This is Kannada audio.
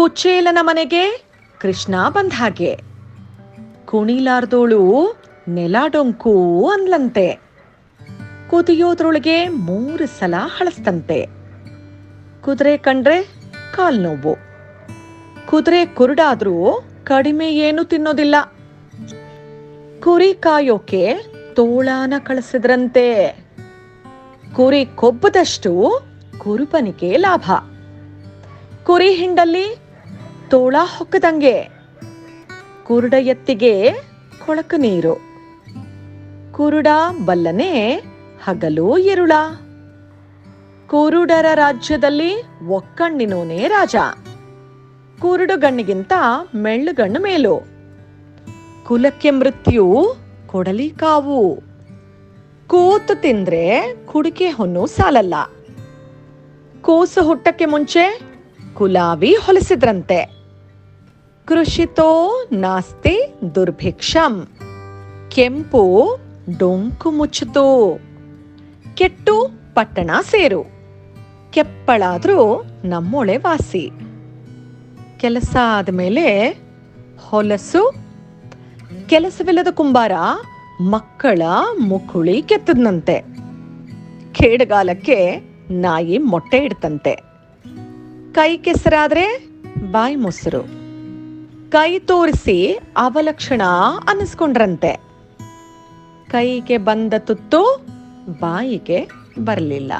ಕುಚೇಲನ ಮನೆಗೆ? ಕೃಷ್ಣ ಬಂದ ಹಾಗೆ. ಕುಣಿಲಾರ್ದೋಳು ನೆಲ ಡೊಂಕು ಅನ್ಲಂತೆ. ಕುದಿಯೋದ್ರೊಳಗೆ ಮೂರು ಸಲ ಹಳಸ್ತಂತೆ. ಕುದುರೆ ಕಂಡ್ರೆ ಕಾಲ್ ನೋವು. ಕುದುರೆ ಕುರುಡಾದ್ರೂ ಕಡಿಮೆ ಏನು ತಿನ್ನೋದಿಲ್ಲ. ಕುರಿ ಕಾಯೋಕೆ ತೋಳಾನ ಕಳಿಸಿದ್ರಂತೆ. ಕುರಿ ಕೊಬ್ಬದಷ್ಟು ಕುರುಬನಿಗೆ ಲಾಭ. ಕುರಿ ಹಿಂಡಲ್ಲಿ ತೋಳ ಹೊಕ್ಕದಂಗೆ ಕುರುಡ ಎತ್ತಿಗೆ ಕೊಳಕು ನೀರು. ಕುರುಡ ಬಲ್ಲನೆ ಹಗಲು ಎರುಳ ಕುರುಡರ ರಾಜ್ಯದಲ್ಲಿ ಒಕ್ಕಣ್ಣಿನೋನೇ ರಾಜ. ಕುರುಡುಗಣ್ಣಿಗಿಂತ ಮೆಳ್ಳುಗಣ್ಣು ಮೇಲು. ಕುಲಕ್ಕೆ ಮೃತ್ಯು ಕೊಡಲಿ ಕಾವು. ಕೂತು ತಿಂದ್ರೆ ಕುಡಿಕೆ ಹೊನ್ನು ಸಾಲಲ್ಲ. ಕೂಸು ಹುಟ್ಟಕ್ಕೆ ಮುಂಚೆ ಕುಲಾವಿ ಹೊಲಿಸಿದ್ರಂತೆ. ಕೃಷಿತೋ ನಾಸ್ತಿ ದುರ್ಭಿಕ್ಷಂ. ಕೆಂಪು ಡೊಂಕು ಮುಚ್ಚಿತು. ಕೆಟ್ಟು ಪಟ್ಟಣ ಸೇರು. ಕೆಪ್ಪಳಾದರೂ ನಮ್ಮೊಳೆ ವಾಸಿ. ಕೆಲಸ ಆದಮೇಲೆ ಹೊಲಸು. ಕೆಲಸವಿಲ್ಲದ ಕುಂಬಾರ ಮಕ್ಕಳ ಮುಕುಳಿ ಕೆತ್ತದಂತೆ ಕೇಡಗಾಲಕ್ಕೆ ನಾಯಿ ಮೊಟ್ಟೆ ಇಡ್ತಂತೆ. ಕೈ ಕೆಸರಾದ್ರೆ ಬಾಯಿ ಮೊಸರು. ಕೈ ತೋರಿಸಿ ಅವಲಕ್ಷಣ ಅನಿಸ್ಕೊಂಡ್ರಂತೆ ಕೈಗೆ ಬಂದ ತುತ್ತು ಬಾಯಿಗೆ ಬರಲಿಲ್ಲ.